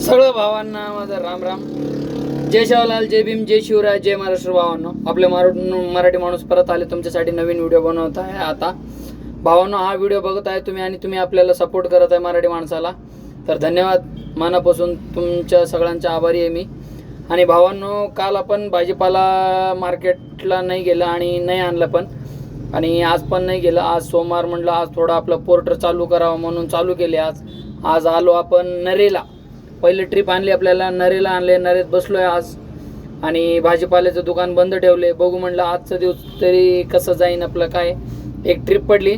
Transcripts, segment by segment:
सगळं भावांना माझा राम राम. जय शिवलाल जय भीम जय शिवराय जय महाराष्ट्र भावांनो. आपले मराठी मराठी माणूस परत आले तुमच्यासाठी नवीन व्हिडिओ बनवत आहे आता. भावांनो हा व्हिडिओ बघत आहे तुम्ही आणि तुम्ही आपल्याला सपोर्ट करत आहे मराठी माणसाला. तर धन्यवाद. मनापासून तुमच्या सगळ्यांच्या आभारी आहे मी. आणि भावांनो काल आपण भाजीपाला मार्केटला नाही गेलं आणि नाही आणलं पण. आणि आज पण नाही गेलं. आज सोमवार म्हटलं आज थोडं आपलं पोर्टर चालू करावं म्हणून चालू केले आज. आज आलो आपण नरेला. पहिली ट्रिप आणली आपल्याला नरेला आणले नरेत बसलो आहे आज. आणि भाजीपाल्याचं दुकान बंद ठेवले. बघू म्हणलं आजचा दिवस तरी कसं जाईन आपलं काय. एक ट्रिप पडली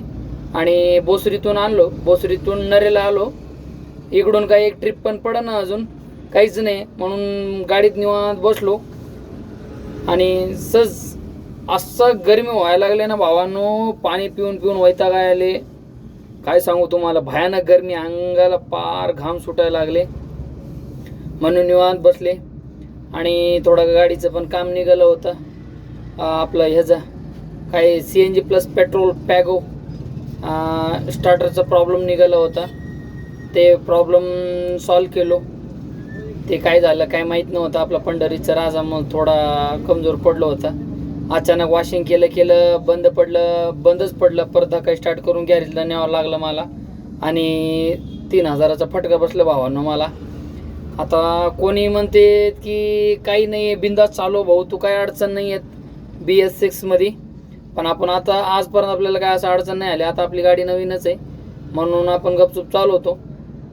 आणि बोसरीतून आणलो. बोसरीतून नरेला आलो. इकडून काही एक ट्रिप पण पडना अजून. काहीच नाही. म्हणून गाडीत निवांत बसलो. आणि सज असं गरमी व्हायला लागले ना भावांनो. पाणी पिऊन पिऊन वैताग आले काय सांगू तुम्हाला? भयानक गरमी. अंगाला पार घाम सुटायला लागले. म्हणून निवांत बसले आणि थोडं गाडीचं पण काम निघालं होतं. आपलं ह्याचं काही C N G plus petrol Piaggio स्टार्टरचा problem निघाला होता. ते प्रॉब्लेम सॉल्व केलो. ते काय झालं काय माहीत नव्हतं. आपला पंढरीचा राजा मग थोडा कमजोर पडलो होता. अचानक वॉशिंग केलं केलं बंद पडलं बंदच पडलं. परत काही स्टार्ट करून गॅरेजला न्यावं लागलं मला. आणि तीन हजाराचा फटका बसला भावानं मला. आता कोणी म्हणते की काही नाही आहे बिंदास चालू भाऊ तू काही अडचण नाही आहेत बी एस सिक्समध्ये पण आपण आता आजपर्यंत आपल्याला काय असं अडचण नाही आली. आता आपली गाडी नवीनच आहे. म्हणून आपण गपचूप चालवतो.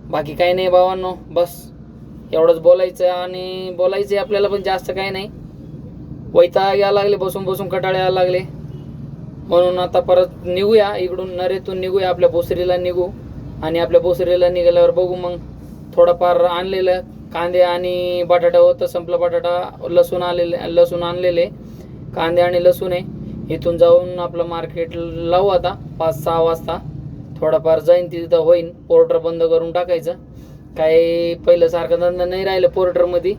बाकी काही नाही भावांनो बस. एवढंच बोलायचं आणि बोलायचं आहे आपल्याला पण जास्त काही नाही. वैताग यायला लागले बसून बसून कटाळे यायला लागले. म्हणून आता परत निघूया. इकडून नरेतून निघूया. आपल्या भोसरीला निघू. आणि आपल्या भोसरीला निघाल्यावर बघू मग. थोडंफार आणलेलं कांदे आणि बटाटा होतं संपलं बटाटा लसूण आलेले लसूण आणलेले. कांदे आणि लसूण आहे. इथून जाऊन आपलं मार्केट लावू आता पाच सहा वाजता. थोडाफार जाईन तिथं होईन. पोर्टर बंद करून टाकायचं. काही पहिल्यासारखा धंदा नाही राहिलं पोर्टरमध्ये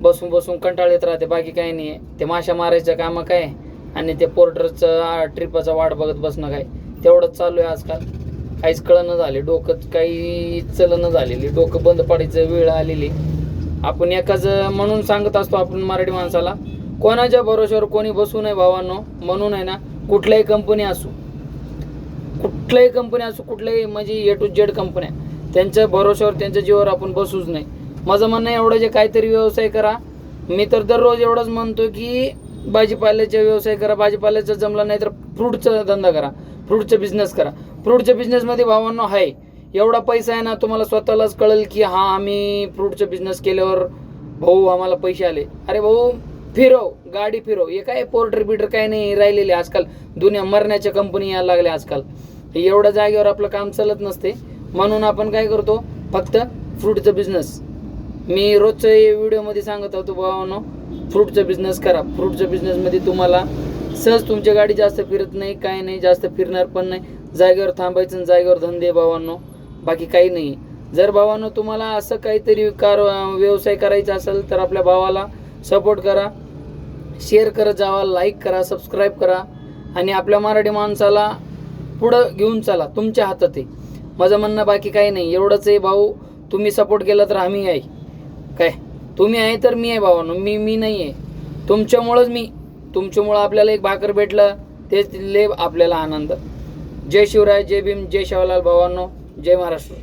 बसून बसून कंटाळ येत राहते. बाकी काही नाही आहे. ते माशा मारायचं कामं काय आणि ते पोर्टरचं ट्रिपाचा वाट बघत बसणं काय तेवढंच चालू आहे आजकाल. काहीच कळणं झाले डोकं काही चलनं झालेली डोकं बंद पाडायचं वेळ आलेली. आपण एकाच म्हणून सांगत असतो आपण मराठी माणसाला कोणाच्या भरोश्यावर कोणी बसू नये भावांनो म्हणून आहे ना कुठल्याही कंपनी असू कुठल्याही कंपनी असू कुठल्याही म्हणजे ए टू जेड कंपन्या त्यांच्या भरोश्यावर त्यांच्या जीवावर आपण बसूच नाही. माझं म्हणणं आहे एवढं जे काहीतरी व्यवसाय करा. मी तर दररोज एवढंच म्हणतो की भाजीपाल्याचा व्यवसाय करा भाजीपाल्याचा जमला नाही तर फ्रूटचा धंदा करा फ्रूटचा बिझनेस करा. फ्रूटच्या बिझनेसमध्ये भावांनो आहे. एवढा पैसा आहे ना तुम्हाला स्वतःलाच कळेल की हा आम्ही फ्रूटचा बिझनेस केल्यावर भाऊ आम्हाला पैसे आले. अरे भाऊ फिरव गाडी फिरव हे काय पोर्टर बिटर काय नाही राहिलेले आजकाल. दुनिया मरण्याच्या कंपनी यायला लागल्या आजकाल. हे एवढ्या जागेवर आपलं काम चालत नसते. म्हणून आपण काय करतो फक्त फ्रूटचं बिझनेस मी रोजच्या व्हिडिओमध्ये सांगत होतो भावानो फ्रूटचा बिझनेस करा. फ्रूटच्या बिझनेसमध्ये तुम्हाला सहज तुमची गाडी जास्त फिरत नाही काय नाही जास्त फिरणार पण नाही. जागेवर थांबायचं जागेवर धंदे भावांनो. बाकी काही नाही. जर भावांनो तुम्हाला असं काहीतरी कार व्यवसाय करायचा असेल तर आपल्या भावाला सपोर्ट करा. शेअर करत जावा लाईक करा सबस्क्राईब करा. आणि आपल्या मराठी माणसाला पुढं घेऊन चला. तुमच्या हातात आहे. माझं म्हणणं बाकी काही नाही. एवढंच आहे भाऊ. तुम्ही सपोर्ट केला तर आम्ही आहे. काय? तुम्ही आहे तर मी आहे भावानो. मी मी नाही आहे. तुमच्यामुळंच मी तुमच्यामुळं आपल्याला एक भाकर भेटलं. तेच ले आपल्याला आनंद. जय शिवराय जय भीम जय शिवलाल भावांनो जय महाराष्ट्र.